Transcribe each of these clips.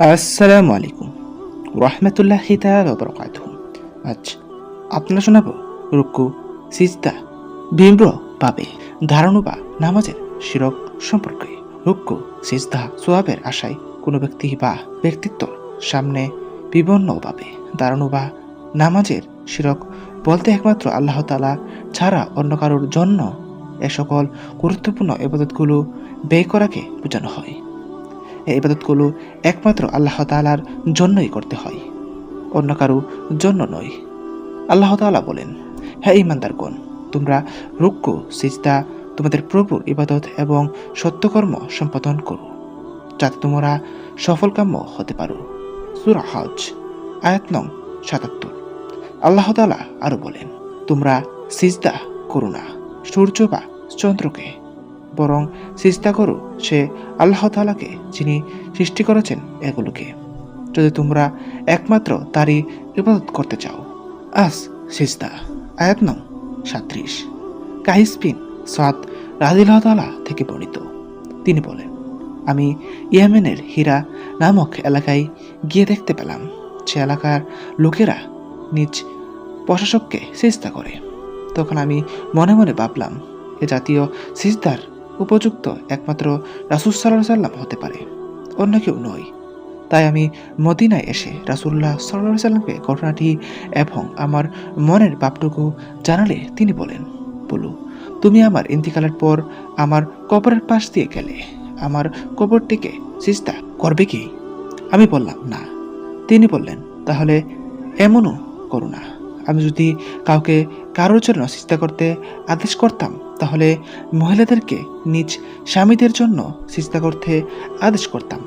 আসসালামু আলাইকুম। রহমতুল্লাহ বরকাত আজ আপনারা শোনাব রুকু, সিজদা বিম্র পাবে ধারণা বা নামাজের শিরক সম্পর্কে। রুকু, সিজদা, সোয়াবের আশায় কোনো ব্যক্তি বা ব্যক্তিত্ব সামনে বিবন্ন পাবে দাঁড়ানো বা নামাজের শিরক বলতে একমাত্র আল্লাহ তালা ছাড়া অন্য কারোর জন্য এ সকল গুরুত্বপূর্ণ এবাদতগুলো ব্যয় করাকে বোঝানো হয়। ইবাদতগুলো একমাত্র আল্লাহ তালার জন্যই করতে হয়। অন্য কারও জন্য নয়। আল্লাহ তাআলা বলেন হ্যাঁ ইমানদার ইমানদারগণ তোমরা রুক্কু সিজদা, তোমাদের প্রভুর ইবাদত এবং সত্যকর্ম সম্পাদন করো, যাতে তোমরা সফলকাম্য হতে পারো। সুরা হজ, আয়াত নং সাতাত্তর। আল্লাহ তাআলা আরও বলেন, তোমরা সিজদা করো না, সূর্য বা চন্দ্রকে বরং সিজদা করো, সে আল্লাহ তালাকে যিনি সৃষ্টি করেছেন এগুলোকে। যদি তোমরা একমাত্র তারই ইবাদত করতে চাও। আস সিজদা, আয়াত নং সাত্রিশ। কাহিস বিন সাদ রাজিল্লাহ তালা থেকে বর্ণিত। তিনি বলেন, আমি ইয়েমেনের হীরা নামক এলাকায় গিয়ে দেখতে পেলাম। সে এলাকার লোকেরা নিজ প্রশাসককে সিজদা করে। তখন আমি মনে মনে ভাবলাম, এ জাতীয় সিজদার উপযুক্ত একমাত্র রাসুল সাল্লাহ সাল্লাম হতে পারে, অন্য কেউ নয়। তাই আমি মদিনায় এসে রাসুল্লাহ সাল্লাহ সাল্লামকে ঘটনাটি এবং আমার মনের বাপটুকু জানালে তিনি বলেন, বলু, তুমি আমার ইন্তিকালের পর আমার কবরের পাশ দিয়ে গেলে, আমার কবরটিকে সিস্তা করবে কি? আমি বললাম, না। তিনি বললেন, তাহলে এমনও করো না। আমি যদি কাউকে কারোর জন্য চিন্তা করতে আদেশ করতাম তাহলে মহিলাদেরকে নিজ স্বামীদের জন্য চিন্তা করতে আদেশ করতাম।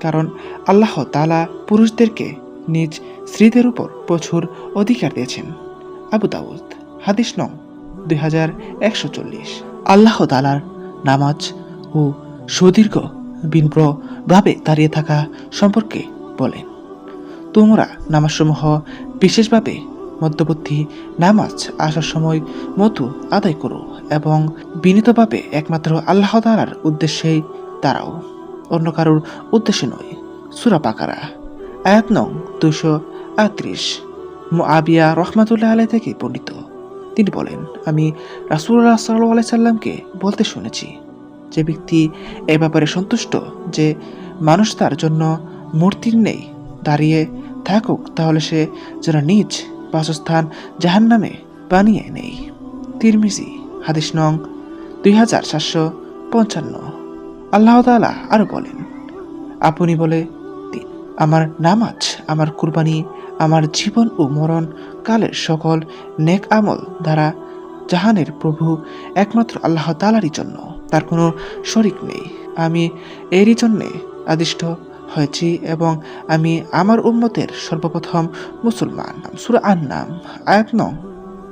কারণ আল্লাহ তালা পুরুষদেরকে নিজ স্ত্রীদের উপর প্রচুর অধিকার দিয়েছেন। আবু দাউদ, হাদিস নং দুই হাজার একশো চল্লিশ। আল্লাহ তালার নামাজ ও সুদীর্ঘ বিনম্রভাবে দাঁড়িয়ে থাকা সম্পর্কে বলেন। তোমরা নামাজসমূহ বিশেষভাবে মধ্যবর্তী নামাজ আসার সময় মতো আদায় করো এবং বিনীতভাবে একমাত্র আল্লাহ তালার উদ্দেশ্যেই দাঁড়াও। অন্য কারোর উদ্দেশ্যে নয়। সুরা পাকারা আয়াত নং দুশো আটত্রিশ। আবিয়া রহমাতুল্লাহ আলাই থেকে পণ্ডিত তিনি বলেন, আমি রাসুল্লাহ সাল্লাহ আলাই সাল্লামকে বলতে শুনেছি, যে ব্যক্তি এ ব্যাপারে সন্তুষ্ট, যে মানুষ তার জন্য মূর্তির নেই, দাঁড়িয়ে থাকুক, তাহলে সে যেন নিজ বাসস্থান জাহান নামে বানিয়ে নেই। তিরমিজি, হাদিস নং দুই হাজার সাতশো পঞ্চান্ন। আল্লাহ তালা আরও বলেন, আপনি বলে, আমার নামাজ, আমার কুরবানি, আমার জীবন ও মরণ কালের সকল নেক আমল দ্বারা জাহানের প্রভু একমাত্র আল্লাহ তালারই জন্য, তার কোনো শরিক নেই। আমি এরই জন্যে আদিষ্ট হয়েছি এবং আমি আমার উম্মতের সর্বপ্রথম মুসলমান। সুরা আন নাম আয়াত নং,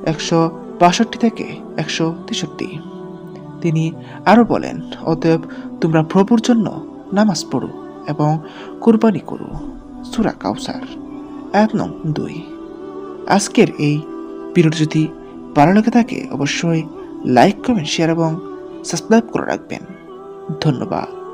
একশো বাষট্টি থেকে একশো তেষট্টি। তিনি আরও বলেন, অতএব তোমরা প্রভুর জন্য নামাজ পড়ো এবং কুরবানি করো। সুরা কাউসার এক নং দুই। আজকের এই ভিডিওটি যদি ভালো লেগে থাকে, অবশ্যই লাইক, কমেন্ট, শেয়ার এবং সাবস্ক্রাইব করে রাখবেন। ধন্যবাদ।